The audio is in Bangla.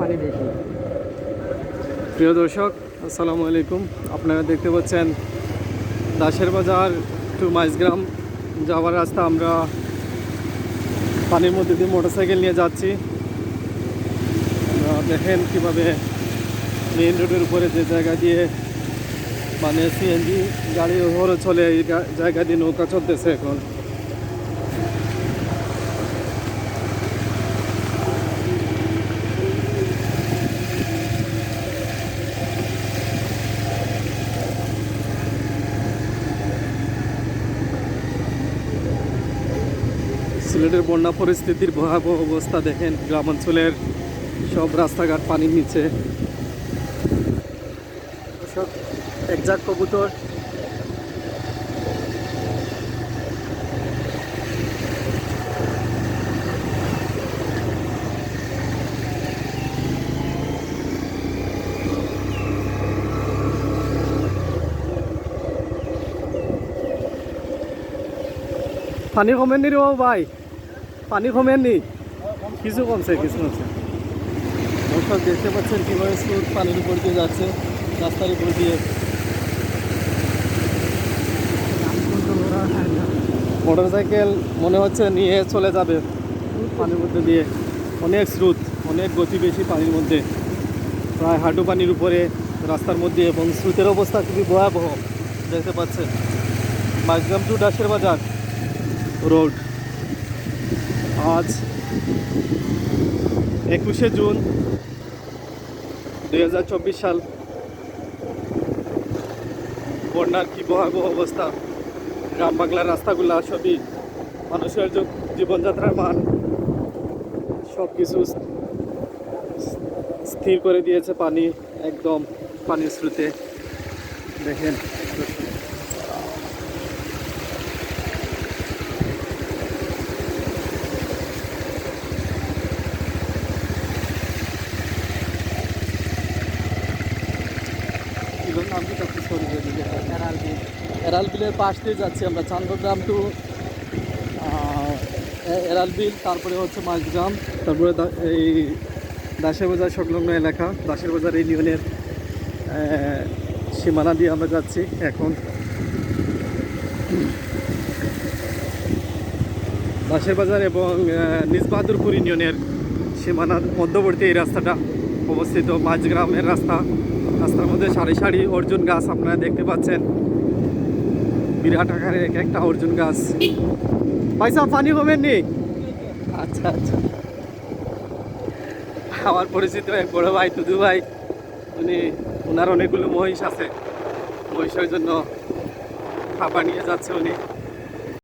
পানি বেশি প্রিয় দর্শক, আসসালামু আলাইকুম। আপনারা দেখতে পাচ্ছেন দাসের বাজার টু মাইজগ্রাম। যাওয়ার রাস্তা আমরা পানির মধ্যে দিয়ে মোটরসাইকেল নিয়ে যাচ্ছি। দেখেন কীভাবে মেইন রোডের উপরে যে জায়গা দিয়ে মানে সিএনজি গাড়ি ওভারও চলে, এই জায়গা দিয়ে নৌকা চলতেছে এখন। সিলেটের বন্যা পরিস্থিতির ভয়াবহ অবস্থা দেখেন গ্রামাঞ্চলের সব রাস্তাঘাট পানির নিচে। সব কবুতর। পানি কমেননি রে ভাই। পানি কিছু কমছে কিছু কমছে। দেখতে পাচ্ছেন কীভাবে স্রোত পানির উপর দিয়ে যাচ্ছে, রাস্তার উপর দিয়ে। মোটর সাইকেল মনে হচ্ছে নিয়ে চলে যাবে পানির মধ্যে দিয়ে। অনেক স্রোত, অনেক গতি বেশি পানির মধ্যে। প্রায় হাঁটু পানির উপরে, রাস্তার মধ্যে এবং স্রোতের অবস্থা খুবই ভয়াবহ। দেখতে পাচ্ছেন মাঝগ্রাম টু ডাসের বাজার, রোড। আজ একুশে জুন দুই হাজার চব্বিশ সাল। বন্যার কি ভয়াবহ অবস্থা? গ্রাম বাংলার রাস্তাগুলো সবই মানুষের জীবনযাত্রার মান সব কিছু স্থির করে দিয়েছে পানি, একদম পানির স্রোতে। দেখেন। এরাল বিল, এরাল বিলের পাশ দিয়ে যাচ্ছি আমরা চান্দগ্রাম টু এরাল বিল, তারপরে হচ্ছে মাঝগ্রাম তারপরে এই দাসের বাজার সংলগ্ন এলাকা, দাসের বাজার ইউনিয়নের সীমানা দিয়ে আমরা যাচ্ছি এখন। দাসের বাজার এবং নিজবাহাদুরপুর ইউনিয়নের সীমানার মধ্যবর্তী এই রাস্তাটা অবস্থিত মাঝগ্রামের রাস্তা। রাস্তার মধ্যে সারি সারি অর্জুন গাছ আপনারা দেখতে পাচ্ছেন। বিরাট আকারে এক একটা অর্জুন গাছ। পয়সা পানি কমেননি আচ্ছা আচ্ছা। আমার পরিচিত এক বড় ভাই তুদু ভাই, উনি ওনার অনেকগুলো মহিষ আছে। মহিষের জন্য খাবার নিয়ে যাচ্ছে উনি।